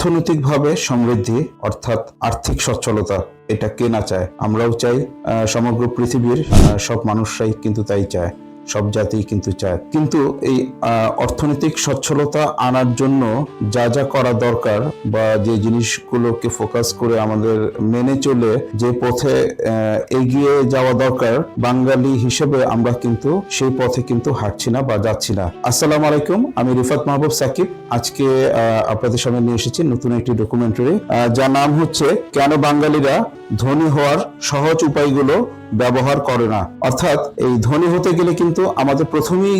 অর্থনৈতিকভাবে সমৃদ্ধি, অর্থাৎ আর্থিক সচ্ছলতা, এটা কে না চায়? আমরাও চাই সমগ্র পৃথিবীর সব মানুষরাই কিন্তু তাই চায়। সব জাতি কিন্তু চায়। কিন্তু এই অর্থনৈতিক সচ্ছলতা আনার জন্য যা যা করা দরকার বা যে জিনিসগুলোকে ফোকাস করে আমাদের মেনে চলে যে পথে এগিয়ে যাওয়া দরকার, বাঙালি হিসেবে আমরা কিন্তু সেই পথে কিন্তু হাঁটছি না বা যাচ্ছি না। আসসালামু আলাইকুম, আমি রিফাত মাহবুব সাকিব। আজকে আপনাদের সামনে নিয়ে এসেছি নতুন একটি ডকুমেন্টারি যার নাম হচ্ছে, কেন বাঙালিরা ধনী হওয়ার সহজ উপায়গুলো ব্যবহার করে না। অর্থাৎ এই ধনী হতে গেলে কিন্তু আমাদের প্রথমেই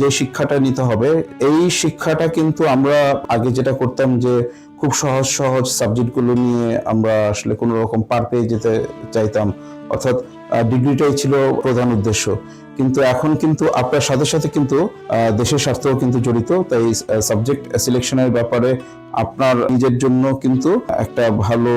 যে শিক্ষাটা নিতে হবে, এই শিক্ষাটা কিন্তু আমরা আগে যেটা করতাম যে খুব সহজ সহজ সাবজেক্টগুলো নিয়ে আমরা আসলে কোনো রকম পার পেয়ে যেতে চাইতাম। অর্থাৎ ডিগ্রিটাই ছিল প্রধান উদ্দেশ্য। কিন্তু এখন কিন্তু আপনার সাথে সাথে কিন্তু দেশের স্বার্থও কিন্তু জড়িত। তাই সাবজেক্ট সিলেকশনের ব্যাপারে আপনার নিজের জন্য কিন্তু একটা ভালো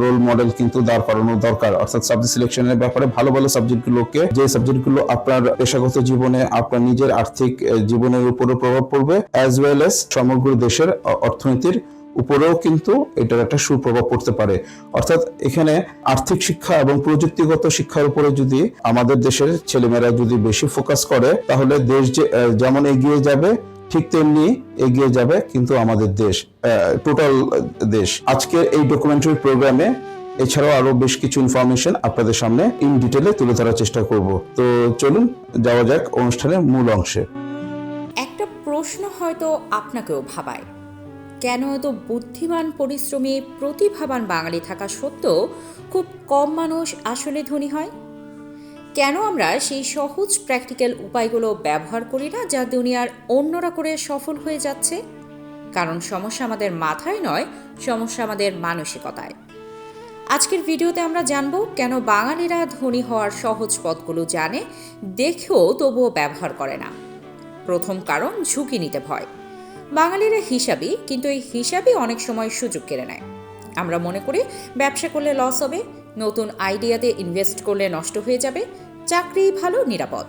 রোল মডেল কিন্তু দাঁড় করানো দরকার। অর্থাৎ সাবজেক্ট সিলেকশনের ব্যাপারে ভালো ভালো সাবজেক্টগুলোকে যে সাবজেক্টগুলো আপনার পেশাগত জীবনে, আপনার নিজের আর্থিক জীবনের উপরও প্রভাব পড়বে অ্যাজ ওয়েল এস সমগ্র দেশের অর্থনীতির উপরেও কিন্তু এটার একটা সুপ্রভাব পড়তে পারে। অর্থাৎ এখানে আর্থিক শিক্ষা এবং প্রযুক্তিগত শিক্ষার উপরে যদি আমাদের দেশের ছেলেমেয়েরা যদি বেশি ফোকাস করে, তাহলে দেশ যে যেমন এগিয়ে যাবে ঠিক তেমনি এগিয়ে যাবে কিন্তু আমাদের দেশ টোটাল দেশ। আজকের এই ডকুমেন্টারি প্রোগ্রামে এছাড়াও আরও বেশ কিছু ইনফরমেশন আপনাদের সামনে ইন ডিটেলে তুলে ধরার চেষ্টা করব। তো চলুন, যাওয়া যাক অনুষ্ঠানের মূল অংশে। একটা প্রশ্ন হয়তো আপনাকেও ভাবায়। কেন এত বুদ্ধিমান পরিশ্রমী, প্রতিভাবান বাঙালি থাকা সত্ত্বেও খুব কম মানুষ আসলে ধনী হয়? কেন আমরা সেই সহজ প্র্যাকটিক্যাল উপায়গুলো ব্যবহার করি না যা দুনিয়ার অন্যরা করে সফল হয়ে যাচ্ছে? কারণ সমস্যা আমাদের মাথায় নয়, সমস্যা আমাদের মানসিকতায়। আজকের ভিডিওতে আমরা জানব কেন বাঙালিরা ধনী হওয়ার সহজ পথগুলো জানে, দেখেও তবুও ব্যবহার করে না। প্রথম কারণ, ঝুঁকি নিতে ভয়। বাঙালিরা হিসাবই কিন্তু এই হিসাবই অনেক সময় সুযোগ কেড়ে নেয়। আমরা মনে করি ব্যবসা করলে লস হবে, নতুন আইডিয়াতে ইনভেস্ট করলে নষ্ট হয়ে যাবে চাকরি ভালো, নিরাপদ।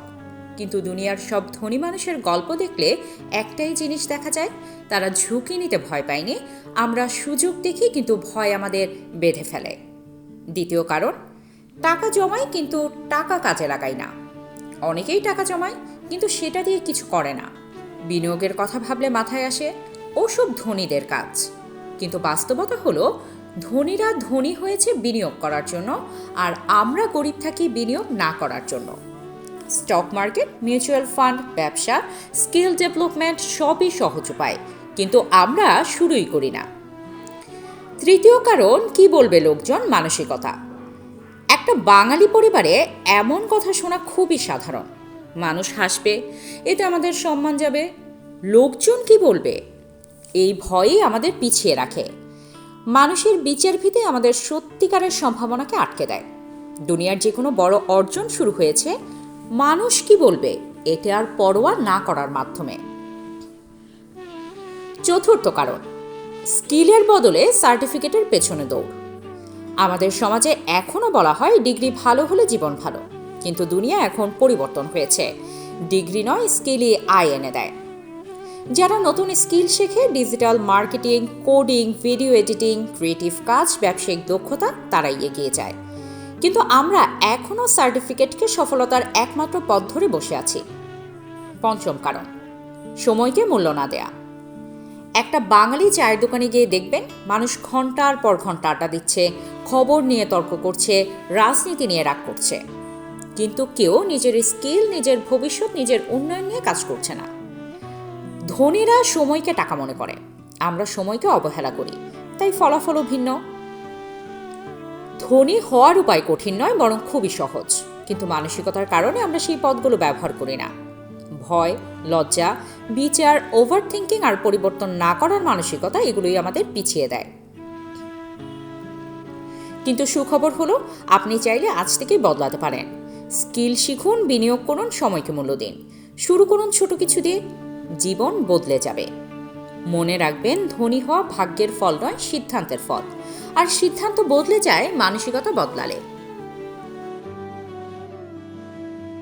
কিন্তু দুনিয়ার সব ধনী মানুষের গল্প দেখলে একটাই জিনিস দেখা যায়, তারা ঝুঁকি নিতে ভয় পায়নি, আমরা সুযোগ দেখি কিন্তু ভয় আমাদের বেঁধে ফেলে। দ্বিতীয় কারণ, টাকা জমাই কিন্তু টাকা কাজে লাগাই না। অনেকেই টাকা জমায়, কিন্তু সেটা দিয়ে কিছু করে না। বিনিয়োগের কথা ভাবলে মাথায় আসে, ওসব ধনীদের কাজ। কিন্তু বাস্তবতা হলো ধনীরা ধনী হয়েছে বিনিয়োগ করার জন্য আর আমরা গরিব থাকি বিনিয়োগ না করার জন্য। স্টক মার্কেট, মিউচুয়াল ফান্ড, ব্যবসা, স্কিল ডেভেলপমেন্ট সবই সহজ উপায়, কিন্তু আমরা শুরুই করি না। তৃতীয় কারণ, কি বলবে লোকজন? মানসিকতা। একটা বাঙালি পরিবারে এমন কথা শোনা খুবই সাধারণ। মানুষ হাসবে, এতে আমাদের সম্মান যাবে। লোকজন কি বলবে? এই ভয়ই আমাদের পিছিয়ে রাখে। মানুষের বিচার ভিতে আমাদের সত্যিকারের সম্ভাবনাকে আটকে দেয়। দুনিয়ার যে কোনো বড় অর্জন শুরু হয়েছে, মানুষ কি বলবে এটা আর পরোয়া না করার মাধ্যমে। চতুর্থ কারণ, স্কিলের বদলে সার্টিফিকেটের পেছনে দৌড়। আমাদের সমাজে এখনও বলা হয় ডিগ্রি ভালো হলে জীবন ভালো, কিন্তু দুনিয়া এখন পরিবর্তন হয়েছে। ডিগ্রি নয়, স্কিলই আয় এনে দেয়। যারা নতুন স্কিল শেখে digital marketing, coding, video editing, creative কাজ, ব্যবসায়িক দক্ষতা, তারাই এগিয়ে যায়। কিন্তু আমরা এখনও সার্টিফিকেটকে সফলতার একমাত্র পথ ধরে বসে আছি। পঞ্চম কারণ, সময়কে মূল্য না দেয়া। একটা বাঙালি চায়ের দোকানে গিয়ে দেখবেন, মানুষ ঘণ্টার পর ঘণ্টা আড্ডা দিচ্ছে, খবর নিয়ে তর্ক করছে, রাজনীতি নিয়ে রাগ করছে। কিন্তু কেউ নিজের স্কিল, নিজের ভবিষ্যৎ, নিজের উন্নয়ন নিয়ে কাজ করছে না। ধনীরা সময়কে টাকা মনে করে। আমরা সময়কে অবহেলা করি। তাই ফলাফলও ভিন্ন। ধনী হওয়ার উপায় কঠিন নয়, বরং খুবই সহজ। কিন্তু মানসিকতার কারণে আমরা সেই পদগুলো ব্যবহার করি না। ভয়, লজ্জা, বিচার ওভার থিঙ্কিং আর পরিবর্তন না করার মানসিকতা এগুলোই আমাদের পিছিয়ে দেয়। কিন্তু সুখবর হলো, আপনি চাইলে আজ থেকেই বদলাতে পারেন। স্কিল শিখুন, বিনিয়োগ করুন, সময়কে মূল্য দিন। শুরু করুন ছোট কিছু দিয়ে। জীবন বদলে যাবে। মনে রাখবেন, ধনী হওয়া ভাগ্যের ফল নয়, সিদ্ধান্তের ফল। আর সিদ্ধান্ত বদলে যায়, মানসিকতা বদলালে।